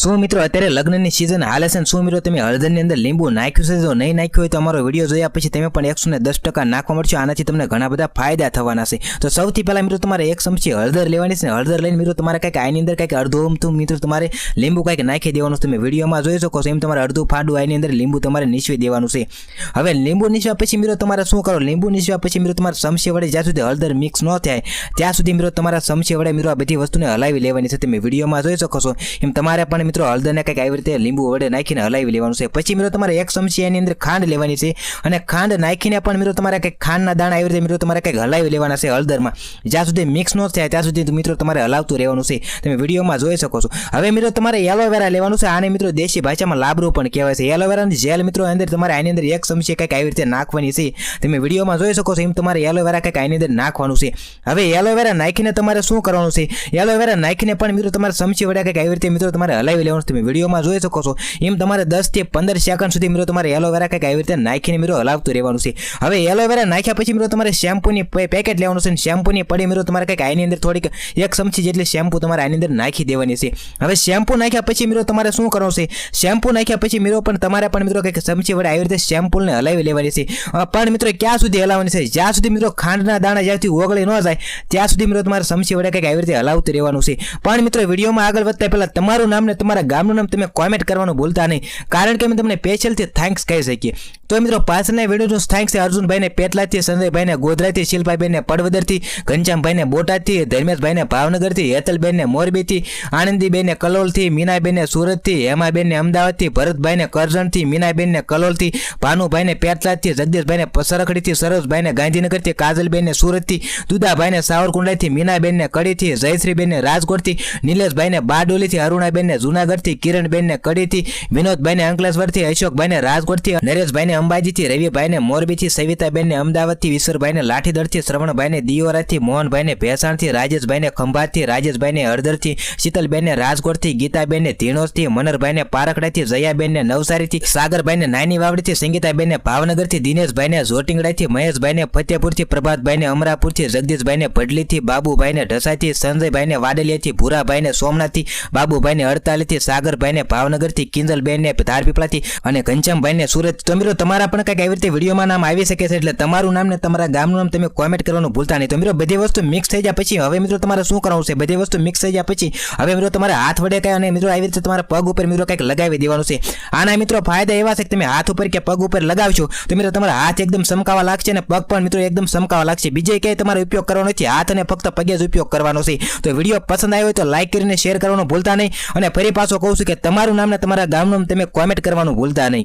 શું મિત્રો, અત્યારે લગ્નની સિઝન હાલે છે શું મિત્રો? તમે હળદરની અંદર લીંબુ નાખ્યું છે જો નહીં નાખ્યું હોય તો અમારો વીડિયો જોયા પછી તમે પણ એકસો ને દસ ટકા નાખવા મળશો. આનાથી તમને ઘણા બધા ફાયદા થવાના છે. તો સૌથી પહેલાં મિત્રો, તમારે એક ચમચી હળદર લેવાની છે હળદર લઈને મિત્રો, તમારે કંઈક આની અંદર કંઈક અડધું અમથું મિત્રો, તમારે લીંબુ કંઈક નાખી દેવાનું તમે વિડીયોમાં જોઈ શકો છો એમ તમારે અડધું ફાડું આની અંદર લીંબુ તમારે નીચવી દેવાનું છે. હવે લીંબુ નીચવા પછી મિત્રો, તમારે શું કરો? લીંબુ નીચવા પછી મિત્રો, તમારે ચમચી વડે જ્યાં સુધી હળદર મિક્સ ન થાય, ત્યાં સુધી મિત્રો, તમારા ચમચી વડે મિત્રો આ બધી વસ્તુને હલાવી લેવાની છે. તમે વિડીયોમાં જોઈ શકો છો. એમ તમારે પણ મિત્રો, હળદરને કંઈક આવી રીતે લીંબુ વડે નાખીને હલાવી લેવાનું છે. પછી મિત્રો, તમારે એક ચમચી એની અંદર ખાંડ લેવાની છે. અને ખાંડ નાખીને પણ મિત્રો, તમારે કંઈક ખાંડના દાણા આવી રીતે મિત્રો, તમારે કંઈક હલાવી લેવાના છે હળદરમાં. જ્યાં સુધી મિક્સ ન થાય, ત્યાં સુધી મિત્રો તમારે હલાવતું રહેવાનું છે. તમે વિડીયોમાં જોઈ શકો છો. હવે મિત્રો, તમારે એલોવેરા લેવાનું છે. આને મિત્રો દેશી ભાષામાં લાબરું પણ કહેવાય છે. એલોવેરાની જેલ મિત્રો અંદર તમારે આની અંદર એક ચમચી કંઈક આવી રીતે નાખવાની છે. તમે વિડીયોમાં જોઈ શકો છો, એમ તમારે એલોવેરા કંઈક આની અંદર નાખવાનું છે. હવે એલોવેરા નાખીને તમારે શું કરવાનું છે? એલોવેરા નાખીને પણ મિત્રો, તમારે ચમચી વડે કંઈક આવી રીતે મિત્રો, તમારે હલાવી લેવાનું છે. તમે વિડીયોમાં જોઈ શકો છો. એમ તમારે દસથી પંદર સેકન્ડ સુધી મિત્રો તમારે એલોવેરા કંઈક આવી રીતે નાખીને મિત્રો હલાવતું રહેવાનું છે. હવે એલોવેરા નાખ્યા પછી મિત્રો તમારે શેમ્પૂની પેકેટ લેવાનું છે. અને શેમ્પૂની પડી મિત્રો તમારે કંઈક આની અંદર થોડીક એક ચમચી જેટલી શેમ્પૂ તમારે આની અંદર નાખી દેવાની છે. હવે શેમ્પૂ નાખ્યા પછી મિત્રો તમારે શું કરવાનું છે? શેમ્પૂ નાખ્યા પછી મિત્રો પણ તમારે પણ મિત્રો કંઈક ચમચી વડે આવી રીતે શેમ્પૂને હલાવી લેવાની છે. પણ મિત્રો ક્યાં સુધી હલાવવાની છે? જ્યાં સુધી મિત્રો ખાંડના દાણા જ્યાંથી ઓગળી ન જાય, ત્યાં સુધી મિત્રો તમારે ચમચી વડે કંઈક આવી રીતે હલાવતું રહેવાનું છે. પણ મિત્રો વિડીયોમાં આગળ વધતા પહેલાં તમારું નામ ને તમારા ગામનું નામ તમે કોમેન્ટ કરવાનું ભૂલતા નહીં. કારણ કે અમે તમને સ્પેશિયલથી થેન્ક્સ કહી શકીએ. તો મિત્રો, પાછળના વિડીયોનું થેન્ક્સ છે અર્જુનભાઈને પેટલાથી સંજયભાઈને, ગોધરાથી શિલ્પાભાઈને પડવદરથી, ઘનશ્યામભાઈને, બોટાદથી, ધર્મેશભાઈને, ભાવનગરથી, હેતલબેનને, મોરબીથી, આનંદીબેનને, કલોલથી, મીનાબેનને, સુરતથી, હેમાબેનને, અમદાવાદથી, ભરતભાઈને, કરજણથી, મીનાબેનને, કલોલથી, ભાનુભાઈને, પેટલાદથી, જગદીશભાઈને સરખડીથી, સરોજભાઈને, ગાંધીનગરથી, કાજલબેનને, સુરતથી, દુદાભાઈને, સાવરકુંડલાથી, મીનાબેનને, કડીથી, જયશ્રીબેનને, રાજકોટથી, નિલેશભાઈને, બારડોલીથી, અરુણાબેનને જુનાગઢથી કિરણબેનને કડીથી, વિનોદભાઈને અંકલેશ્વરથી, અશોકભાઈને રાજકોટથી નરેશભાઈને અંબાજીથી, રવિભાઈને મોરબીથી, સવિતાબેનને અમદાવાદથી ઈશ્વરભાઈને લાઠીદળથી, શ્રવણભાઈને દિયોરાથી, મોહનભાઈને ભેસાણથી, રાજેશભાઈને ખંભાતથી, રાજેશભાઈને હળદરથી, શીતલબેનને રાજકોટથી, ગીતાબેનને ધીણોસથી મનરભાઈને પારખડાથી, જયાબેનને નવસારીથી, સાગરભાઈને નાની વાવડીથી સંગીતાબેનને ભાવનગરથી, દિનેશભાઈને જોટિંગડાથી મહેશભાઈને ફતેપુરથી, પ્રભાતભાઈને અમરાપુરથી, જગદીશભાઈને ભડલીથી, બાબુભાઈને ઢસાથી સંજયભાઈને વાડલિયાથી, ભૂરાભાઈને સોમનાથથી, બાબુભાઈને અડતાલીથી સાગરભાઈને, ભાવનગરથી કિંજલબેનને, ધારપીપળાથી અને ઘનશ્યામભાઈને. સુરત, તો મિત્રો, તમારા પણ કંઈક આવી રીતે વિડીયોમાં નામ આવી શકે છે, એટલે તમારું નામ ને તમારા ગામનું નામ તમે કોમેન્ટ કરવાનું ભૂલતા નહીં. તો મિત્રો, બધી વસ્તુ મિક્સ થઈ જાય પછી, હવે મિત્રો, તમારે શું કરવાનું છે? બધી વસ્તુ મિક્સ થઈ જાય પછી, હવે મિત્રો, તમારે હાથ વડે કાંઈ અને મિત્રો, આવી રીતે તમારા પગ ઉપર મિત્રો કંઈક લગાવી દેવાનું છે. આના મિત્રો, ફાયદા એવા છે કે તમે હાથ ઉપર કે પગ ઉપર લગાવશો, તો મિત્રો, તમારા હાથ એકદમ સમકાવા લાગશે અને પગ પણ મિત્રો એકદમ સમકાવા લાગશે. બીજે ક્યાંય તમારે ઉપયોગ કરવાનો નથી હાથ અને ફક્ત પગે જ ઉપયોગ કરવાનો છે. તો વીડિયો પસંદ આવ્યો હોય તો લાઈક કરીને શેર કરવાનું ભૂલતા નહીં અને ફરી પાછો કહું છું કે તમારું નામ ને તમારા ગામનું તમે કોમેન્ટ કરવાનું ભૂલતા નહીં.